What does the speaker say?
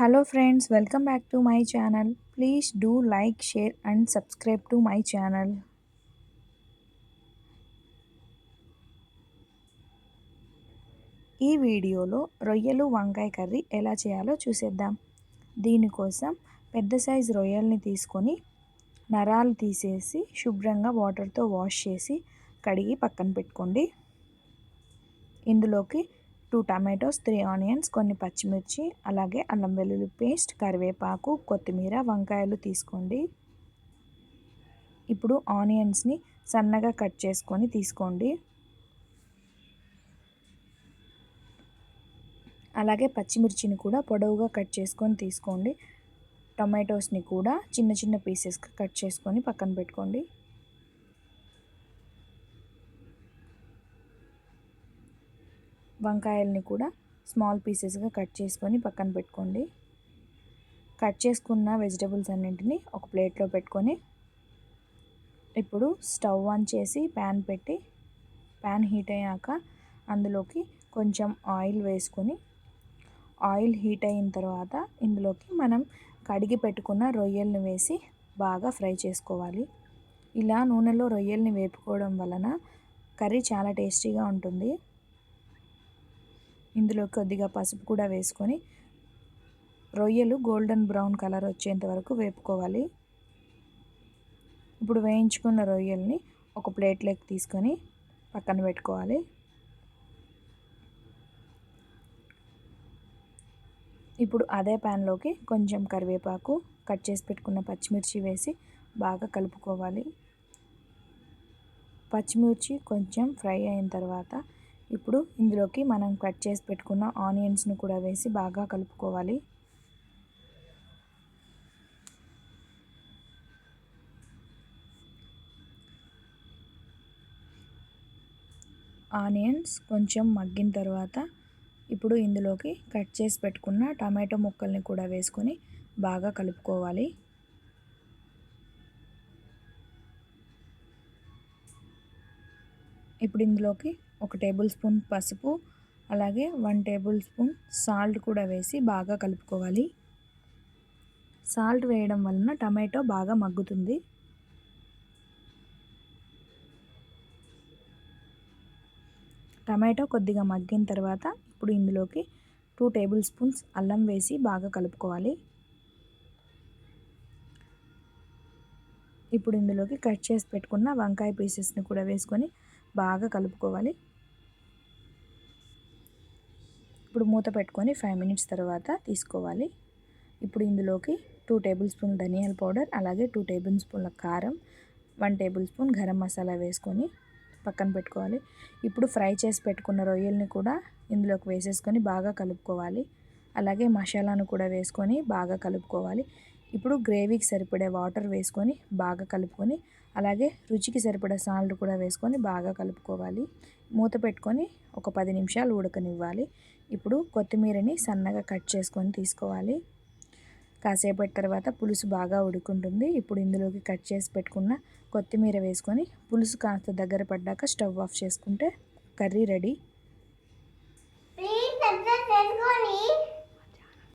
Hello friends welcome back to my channel please do like share and subscribe to my channel ఈ వీడియోలో రొయ్యలు వంకాయ curry ఎలా చేయాలో చూసేద్దాం. దీనికోసం పెద్ద సైజు రొయ్యల్ని తీసుకొని నరాలు తీసేసి శుభ్రంగా వాటర్తో వాష్ చేసి కడిగి పక్కన పెట్టుకోండి. ఇందులోకి టూ టమాటోస్ త్రీ ఆనియన్స్ కొన్ని పచ్చిమిర్చి అలాగే అల్లం వెల్లుల్లి పేస్ట్ కరివేపాకు కొత్తిమీర వంకాయలు తీసుకోండి. ఇప్పుడు ఆనియన్స్ని సన్నగా కట్ చేసుకొని తీసుకోండి. అలాగే పచ్చిమిర్చిని కూడా పొడవుగా కట్ చేసుకొని తీసుకోండి. టొమాటోస్ని కూడా చిన్న చిన్న పీసెస్గా కట్ చేసుకొని పక్కన పెట్టుకోండి. వంకాయల్ని కూడా స్మాల్ పీసెస్గా కట్ చేసుకొని పక్కన పెట్టుకోండి. కట్ చేసుకున్న వెజిటబుల్స్ అన్నింటినీ ఒక ప్లేట్లో పెట్టుకొని ఇప్పుడు స్టవ్ ఆన్ చేసి ప్యాన్ పెట్టి ప్యాన్ హీట్ అయ్యాక అందులోకి కొంచెం ఆయిల్ వేసుకొని ఆయిల్ హీట్ అయిన తర్వాత ఇందులోకి మనం కడిగి పెట్టుకున్న రొయ్యల్ని వేసి బాగా ఫ్రై చేసుకోవాలి. ఇలా నూనెలో రొయ్యల్ని వేపుకోవడం వలన కర్రీ చాలా టేస్టీగా ఉంటుంది. ఇందులో కొద్దిగా పసుపు కూడా వేసుకొని రొయ్యలు గోల్డెన్ బ్రౌన్ కలర్ వచ్చేంత వరకు వేపుకోవాలి. ఇప్పుడు వేయించుకున్న రొయ్యల్ని ఒక ప్లేట్లోకి తీసుకొని పక్కన పెట్టుకోవాలి. ఇప్పుడు అదే ప్యాన్లోకి కొంచెం కరివేపాకు కట్ చేసి పెట్టుకున్న పచ్చిమిర్చి వేసి బాగా కలుపుకోవాలి. పచ్చిమిర్చి కొంచెం ఫ్రై అయిన తర్వాత ఇప్పుడు ఇందులోకి మనం కట్ చేసి పెట్టుకున్న ఆనియన్స్ను కూడా వేసి బాగా కలుపుకోవాలి. ఆనియన్స్ కొంచెం మగ్గిన తర్వాత ఇప్పుడు ఇందులోకి కట్ చేసి పెట్టుకున్న టమాటో ముక్కల్ని కూడా వేసుకొని బాగా కలుపుకోవాలి. ఇప్పుడు ఇందులోకి ఒక టేబుల్ స్పూన్ పసుపు అలాగే వన్ టేబుల్ స్పూన్ సాల్ట్ కూడా వేసి బాగా కలుపుకోవాలి. సాల్ట్ వేయడం వలన టమాటో బాగా మగ్గుతుంది. టమాటో కొద్దిగా మగ్గిన తర్వాత ఇప్పుడు ఇందులోకి టూ టేబుల్ స్పూన్స్ అల్లం వేసి బాగా కలుపుకోవాలి. ఇప్పుడు ఇందులోకి కట్ చేసి పెట్టుకున్న వంకాయ పీసెస్ని కూడా వేసుకొని బాగా కలుపుకోవాలి. ఇప్పుడు మూత పెట్టుకొని ఫైవ్ మినిట్స్ తర్వాత తీసుకోవాలి. ఇప్పుడు ఇందులోకి టూ టేబుల్ స్పూన్ ధనియాల పౌడర్ అలాగే టూ టేబుల్ స్పూన్ల కారం one tablespoon garam masala వేసుకొని పక్కన పెట్టుకోవాలి. ఇప్పుడు ఫ్రై చేసి పెట్టుకున్న రొయ్యల్ని కూడా ఇందులోకి వేసేసుకొని బాగా కలుపుకోవాలి. అలాగే మసాలాను కూడా వేసుకొని బాగా కలుపుకోవాలి. ఇప్పుడు గ్రేవీకి సరిపడే వాటర్ వేసుకొని బాగా కలుపుకొని అలాగే రుచికి సరిపడా సాల్ట్ కూడా వేసుకొని బాగా కలుపుకోవాలి. మూత పెట్టుకొని ఒక పది నిమిషాలు ఉడకనివ్వాలి. ఇప్పుడు కొత్తిమీరని సన్నగా కట్ చేసుకొని తీసుకోవాలి. కాసేపటి తర్వాత పులుసు బాగా ఉడుకుంటుంది. ఇప్పుడు ఇందులోకి కట్ చేసి పెట్టుకున్న కొత్తిమీర వేసుకొని పులుసు కాస్త దగ్గర పడ్డాక స్టవ్ ఆఫ్ చేసుకుంటే కర్రీ రెడీ. ప్లీజ్